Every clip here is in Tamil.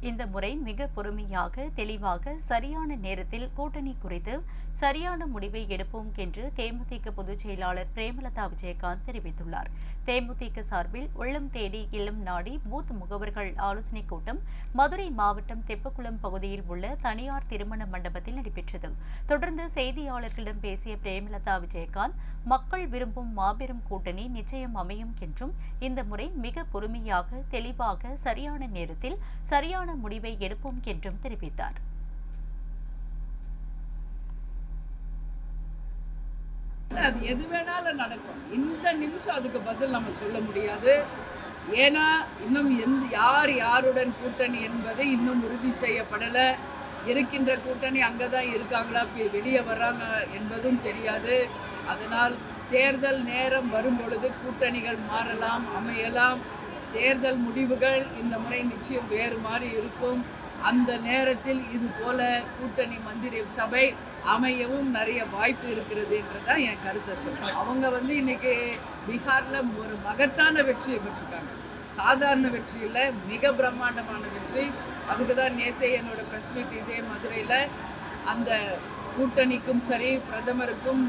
இந்த முறை மிக பொறுமையாக தெளிவாக சரியான நேரத்தில் கூட்டணி குறித்து சரியான முடிவை எடுப்போம் என்று தேமுதிக பொதுச் செயலாளர் பிரேமலதா விஜயகாந்த் தெரிவித்துள்ளார். தேமுதிக சார்பில் உள்ளம் தேடி இல்லம் நாடி பூத் முகவர்கள் ஆலோசனைக் கூட்டம் மதுரை மாவட்டம் தெப்பக்குளம் பகுதியில் உள்ள தனியார் திருமண மண்டபத்தில் நடைபெற்றது. தொடர்ந்து செய்தியாளர்களிடம் பேசிய பிரேமலதா விஜயகாந்த் மக்கள் விரும்பும் மாபெரும் கூட்டணி நிச்சயம் அமையும் என்றும் இந்த முறை மிக பொறுமையாக தெளிவாக சரியான நேரத்தில் சரியான முடிவை எடுப்போம் என்றும் தெரிவித்தார். அது எது வேணாலும் நடக்கும். இந்த நிமிஷம் அதுக்கு பதில் நம்ம சொல்ல முடியாது. ஏன்னா இன்னும் எந்த யார் யாருடன் கூட்டணி என்பது இன்னும் உறுதி செய்யப்படலை. இருக்கின்ற கூட்டணி அங்கே தான் இருக்காங்களா வெளியே வர்றாங்க என்பதும் தெரியாது. அதனால் தேர்தல் நேரம் வரும் பொழுது கூட்டணிகள் மாறலாம் அமையலாம். தேர்தல் முடிவுகள் இந்த முறை நிச்சயம் வேறு மாதிரி இருக்கும். அந்த நேரத்தில் இது போல கூட்டணி மந்திரி சபை அமையவும் நிறைய வாய்ப்பு இருக்கிறதுன்றதான் என் கருத்தை சொல்றேன். அவங்க வந்து இன்னைக்கு பீகார்ல ஒரு மகத்தான வெற்றியை பெற்றிருக்காங்க. சாதாரண வெற்றி இல்லை மிக பிரம்மாண்டமான வெற்றி. அதுக்கு தான் நேத்தே என்னோட ப்ரெஸ் மீட் இதே மதுரையில் அந்த கூட்டணிக்கும் சரி பிரதமருக்கும்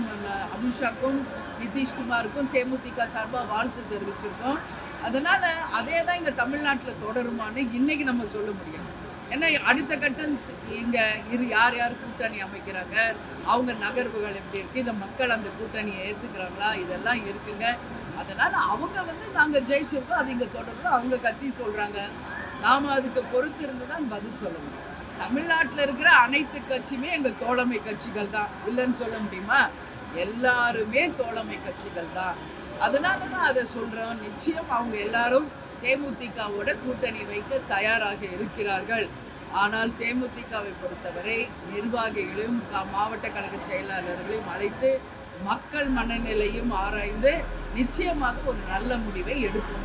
அமித்ஷாக்கும் நிதிஷ்குமாருக்கும் தேமுதிக சார்பாக வாழ்த்து தெரிவிச்சிருக்கோம். அதனால் அதே தான் இங்கே தமிழ்நாட்டில் தொடருமான்னு இன்றைக்கி நம்ம சொல்ல முடியும். ஏன்னா அடுத்த கட்டம் இங்கே இரு யார் யார் கூட்டணி அமைக்கிறாங்க? அவங்க நகர்வுகள் எப்படி இருக்குது இந்த மக்கள் அந்த கூட்டணியை ஏற்றுக்கிறாங்களா இதெல்லாம் இருக்குங்க. அதனால் அவங்க வந்து நாங்கள் ஜெயிச்சிருக்கோம் அது இங்கே தொடரும் அவங்க கட்சி சொல்கிறாங்க நாம் அதுக்கு பொறுத்து இருந்து தான் பதில் சொல்ல முடியும். தமிழ்நாட்டில் இருக்கிற அனைத்து கட்சியுமே எங்கள் தோழமை கட்சிகள் தான். இல்லைன்னு சொல்ல முடியுமா? எல்லாருமே தோழமை கட்சிகள் தான். அதனால தான் அதை சொல்கிறோம் நிச்சயம் அவங்க எல்லாரும் தேமுதிகவோட கூட்டணி வைக்க தயாராக இருக்கிறார்கள். ஆனால் தேமுதிகவை பொறுத்தவரை நிர்வாகிகளையும் மாவட்ட கழக செயலாளர்களையும் அழைத்து மக்கள் மனநிலையும் ஆராய்ந்து நிச்சயமாக ஒரு நல்ல முடிவை எடுக்கும்